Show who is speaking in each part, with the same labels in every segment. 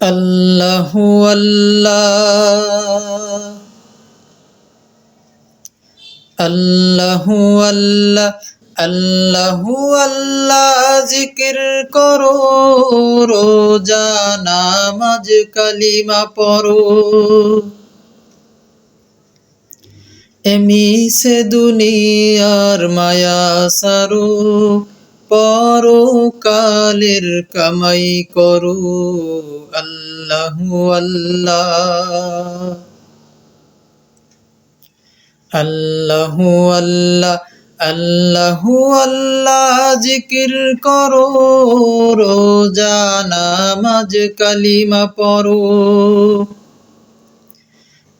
Speaker 1: আল্লাহ আল্লাহ। আল্লাহ আল্লাহ আল্লাহ আল্লাহ জিকির করো, রোজা নামাজ কালিমা পড়ো। এমি সে দুনিয়ার মায়া সারো। পরকালের কামাই করো। আল্লাহ আল্লাহ। আল্লাহ আল্লাহ আল্লাহ আল্লাহ জিকির করো। রোজা নামাজ কালিমা পড়ো।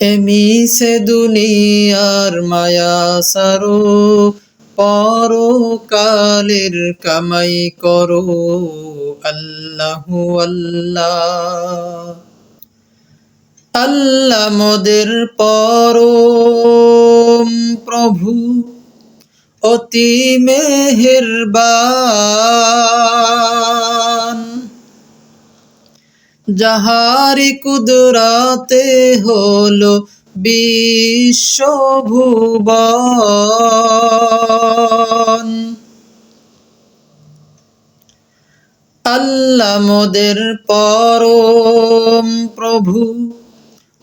Speaker 1: এমি সে দুনিয়ার মায়া সারো। পরকালের কামাই করো আল্লাহ আল্লাহ। আল্লাহ মোদের পরম প্রভু অতি মেহেরবান। যাহারি কুদরাতে হলো বিশ্বভুবন। আল্লাহ মোদের পরম প্রভু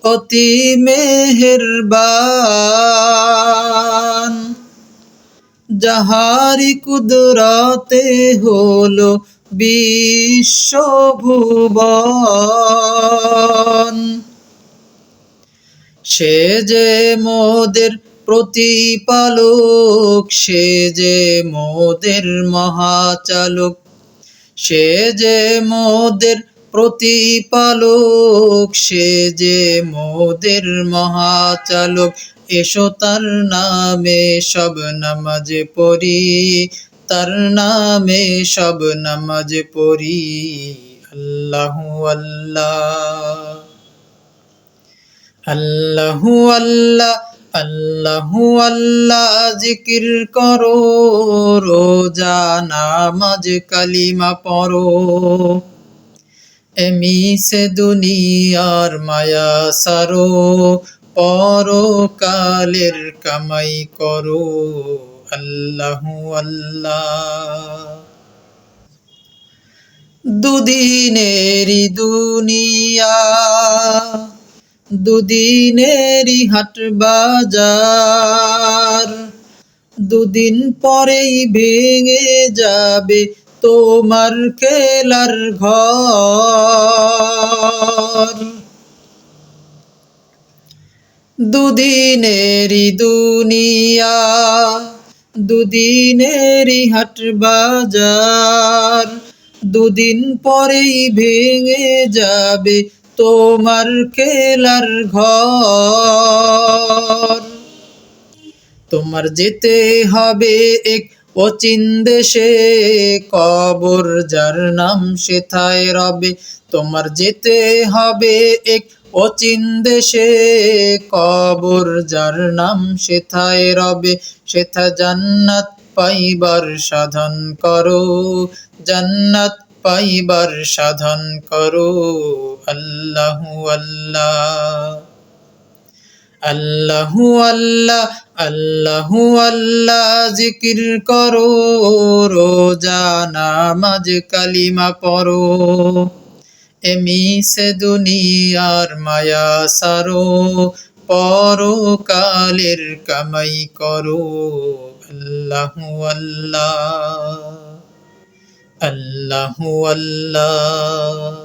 Speaker 1: অতি মেহেরবান। যাহারি কুদরতে হলো বিশ্বভুবন। সে যে মোদের প্রতিপালক, সে যে মোদের মহাচালক, সে যে মোদের প্রতিপালক, সে যে মোদের মহাচালক। এসো তার নামে সব নামাজ পড়ি, তার নামে সব নামাজ পড়ি। আল্লাহ আল্লাহ। আল্লাহ আল্লাহ আল্লাহ আল্লাহ জিকির করো, রোজা নামাজ কালিমা পড়ো। এমি সে দুনিয়ার মায়া সারো, পরকালের কামাই করো। আল্লাহ আল্লাহ। দুদিনেরই দুনিয়া দুদিনেরই হাট বাজার। দুদিন পরেই ভেঙে যাবে তোমার খেলার ঘর। দুদিনেরই দুনিয়া দুদিনেরই হাট বাজার। দুদিন পরেই ভেঙে যাবে তোমার খেলার ঘর। তোমার যেতে হবে এক অচিন দেশে, কবর যার নাম সেথায় রবে। তোমার যেতে হবে এক অচিন দেশে, কবর যার নাম সেথায় রবে। সেথা জান্নাত পাইবার সাধন করো, জান্নাত পাইবার সাধন করো। আল্লাহ আল্লাহ আল্লাহ আল্লাহ আল্লাহ আল্লাহ জিকির করো। রোজা নামাজ কালিমা পড়ো। এমি সে দুনিয়ার মায়া সারো। পরকালের কামাই করো। আল্লাহ আল্লাহ। আল্লাহ আল্লাহ।